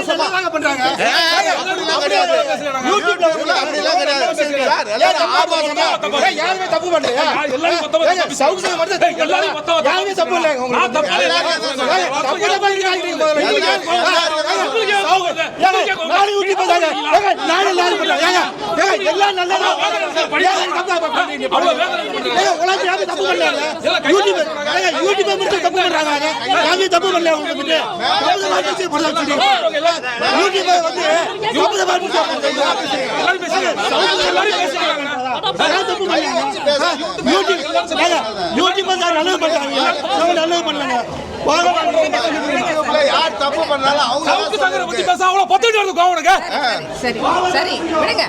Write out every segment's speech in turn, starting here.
என்னதாங்க பண்றாங்க யாருமே தப்பு பண்ணலையா? எல்லாரும் மொத்தமா ஏங்க, தப்பு சவுக்கு மட்டும் தப்பு எல்லாரும் பண்ணல. மொத்தமா தப்பு யாருமே தப்பு இல்லைங்க உங்களுக்கு. தப்பு இல்ல. தப்பு நீங்க முதல்ல. சவுக்கு. நாலு. ஏங்க, நாலு நாலு பண்ணல. எல்லாம் நல்லதா? ஏங்க, தப்பா பண்ணலைங்க. யூடியூப் யூடியூப் மட்டும் தப்பு பண்றாங்க. யாருமே தப்பு பண்ணல உங்களுக்கு. யூடியூப் வந்து தப்பு. ஆ, யூடியூப் நல்லது பண்றாங்க. நல்லது பண்ணலங்க. யார் தப்பு பண்ணாலும் அவங்க சவுக்கு சங்கரை பத்தி பேச அவ்வளவு பத்துட்டு வருது உனக்கு? சரி சரி விடுங்க.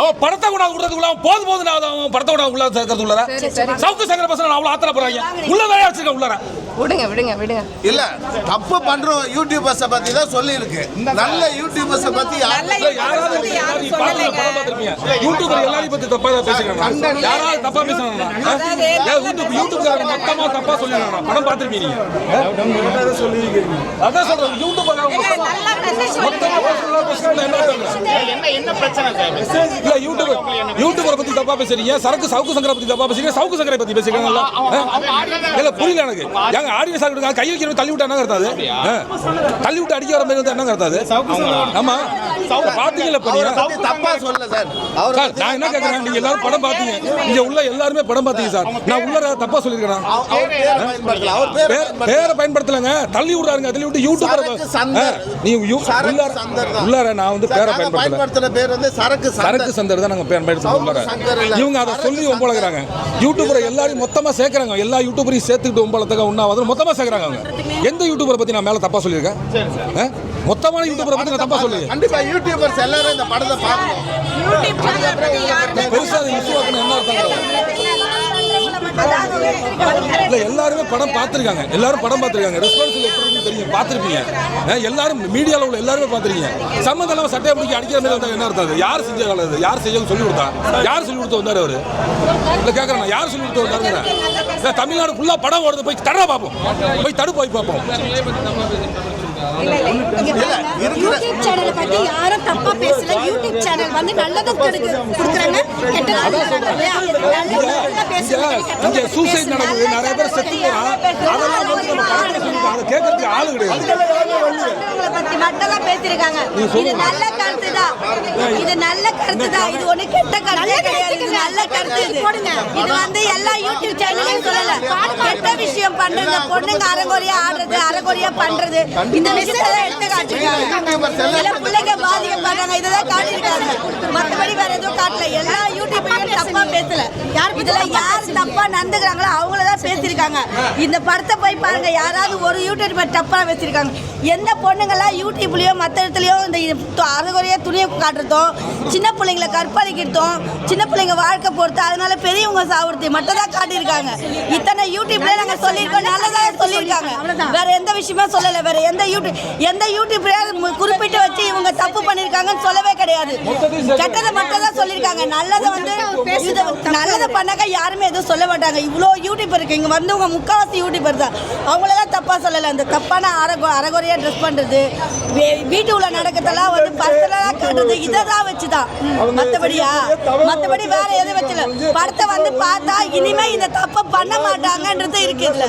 அவன் படத்தை கூட அவன் போது போது நான் படத்தை கூட உள்ள சேர்க்கறது உள்ளார சரி சரி. சவுக்கு சங்கர பசங்க அவ்வளவு ஆத்திர போறாங்க உள்ளதான் வச்சிருக்க உள்ளார. விடுங்க விடுங்க விடுங்க. இல்ல தப்பு பண்றோம் யூடியூபர்ஸ பத்தி தான் சொல்லி இருக்கு நல்ல யூடியூபர்ஸ பத்தி யாராவது பத்தி யாரும் சொல்லலைங்க. யூடியூபர் எல்லாரையும் பத்தி தப்பா தான் பேசுறாங்க யாராவது தப்பா பேசுறாங்க அதாவது யூடியூப் யூடியூப்காரங்க மொத்தமா தப்பா சொல்லிடுறாங்க படம் பார்த்திருப்பீங்க நீங்க. அதான் சொல்றேன் யூடியூபர் நல்ல மெசேஜ் இல்ல யூடியூப் யூடியூபரை பத்தி தப்பா பேசுறீங்க சரக்கு சவுக்கு சங்கரை பத்தி தப்பா பேசுறீங்க சவுக்கு சங்கரை பத்தி பேசுறீங்கல்ல இல்ல புரியல எனக்கு ஏங்க ஆடியன்ஸ் ஆகிட்டு கை வைக்கிற தள்ளி விட்டு என்ன கருத்தாது. தள்ளி விட்டு அடிக்க வர மாதிரி இருந்தா என்ன கருத்தாது ஆமா பாத்தீங்கல்ல தப்பா சொல்ல சார் நான் என்ன கேக்குறேன் நீங்க எல்லாரும் படம் பாத்தீங்க இங்க உள்ள எல்லாருமே படம் பாத்தீங்க சார் நான் உள்ள தப்பா சொல்லிருக்கேன் பேரை பயன்படுத்தலங்க தள்ளி விடுறாருங்க தள்ளி விட்டு சந்தர். நீ சரக்கு உள்ளார சந்தர் தான். உள்ளார நான் வந்து பேரை பயன்படுத்தல. பேர் வந்து சரக்கு சரக்கு சந்தர் தான் நாங்க பயன்படுத்த சவுக்கு உள்ளார. இவங்க அதை சொல்லி ஒம்பளக்குறாங்க யூடியூபரை எல்லாரும் மொத்தமா சேர்க்கறாங்க. எல்லா யூடியூபரையும் சேர்த்துக்கிட்டு ஒம்பளத்துக்கு உண்ணாவது மொத்தமா சேர்க்கறாங்க அவங்க. எந்த யூடியூபரை பத்தி நான் மேல தப்பா சொல்லியிருக்கேன்? ஆ? மொத்தமான யூடியூபரை பத்தி நான் தப்பா சொல்லி கண்டிப்பா யூடியூபர்ஸ் எல்லாரும் இந்த படத்தை பார்க்கணும். பெருசா அதை ஆக்கணும் என்ன அர்த்தம்? இல்ல எல்லாருமே படம் பார்த்திருக்காங்க. எல்லாரும் படம் பார்த்திருக்காங்க. ரெஸ்பான்ஸ் எப்படி தெரியும்? பார்த்திருப்பீங்க. எல்லாரும் மீடியால உள்ள எல்லாருமே பார்த்திருக்கீங்க. சம்மந்தம் இல்லாம சட்டையை பிடிக்க அடிக்கிற மாதிரி வந்தா என்ன அர்த்தம்? யார் செஞ்ச அது? யார் செய்யணும் சொல்லி கொடுத்தா? யார் சொல்லி கொடுத்து வந்தாரு அவரு? இல்ல கேக்குறேன் நான். யார் சொல்லி கொடுத்து வந்தாருங்கிறேன் தமிழ்நாடு ஃபுல்லா படம் ஓடுது. போய் தட பார்ப்போம். போய் தடு போய் பார்ப்போம். யூடியூப் சேனலை பத்தி யாரும் தப்பா பேசல. யூடியூப் சேனல் வந்து நல்லதும் கொடுக்குறாங்க. கெட்டதும் பேசுறாங்க, நிறைய பேர் கேட்கறதுக்கு ஆளு கிடையாது இது நல்ல கருத்து தான் இது நல்ல கருத்து தான் இது ஒண்ணு கெட்ட கருத்து கிடையாது இது நல்ல கருத்து இது இது வந்து எல்லா யூடியூப் சேனலையும் சொல்லல கெட்ட விஷயம் பண்றது இந்த பொண்ணுங்க அரைகுறையா ஆடுறது அரைகுறையா பண்றது இந்த விஷயத்தை எடுத்து காட்டிருக்காங்க சில பிள்ளைங்க பாதிக்கப்படுறாங்க இததான் காட்டியிருக்காங்க மத்தபடி வேற எதுவும் காட்டல. எல்லா யூடியூபையும் தப்பா பேசல. இதுல யார் தப்பா நடந்துக்கிறாங்களோ அவங்கள தான் பேசியிருக்காங்க. இந்த படத்தை போய் பாருங்க. யாராவது ஒரு யூடியூபர் தப்பா பேசியிருக்காங்க. எந்த பொண்ணுங்கெல்லாம் யூடியூப்லயோ மற்ற இடத்துலயோ இந்த அரைகுறையா துணியை காட்டுறதும் சின்ன பிள்ளைங்களை கற்பழிக்கிறதும் சின்ன பிள்ளைங்க வாழ்க்கை பொறுத்து அதனால பெரியவங்க சாவுறது மட்டும் தான் காட்டியிருக்காங்க. இத்தனை யூடியூப்ல நாங்க சொல்லியிருக்கோம். நல்லதா சொல்லியிருக்காங்க. வேற எந்த விஷயமா சொல்லல. வேற எந்த யூடியூப் எந்த யூடியூப்ல குறிப்பிட்டு வச்சு இவங்க தப்பு பண்ணிருக்காங்கன்னு சொல்லவே கிடையாது. கெட்டதை மட்டும் தான் சொல்லியிருக்காங்க. நல்லதை வந்து இது நல்லதை பண்ணாக்க யாருமே எதுவும் சொல்ல மாட்டாங்க. இவ்வளோ யூடியூபர் இருக்கு. இங்க வந்தவங்க முக்காவாசி யூடியூபர் தான் அவங்களெல்லாம் தப்பா சொல்லல. அந்த தப்பான அறகு அறகுறையா ட்ரெஸ் பண்றது வீ- வீட்டு உள்ள நடக்கிறதெல்லாம் வந்து பர்சனலா காட்டுறது இதை தான் வச்சுதான் மற்றபடியா மற்றபடி வேற எதுவும் வச்சல. படத்தை வந்து பார்த்தா இனிமே இந்த தப்பை பண்ண மாட்டாங்கன்றது இருக்கு இதுல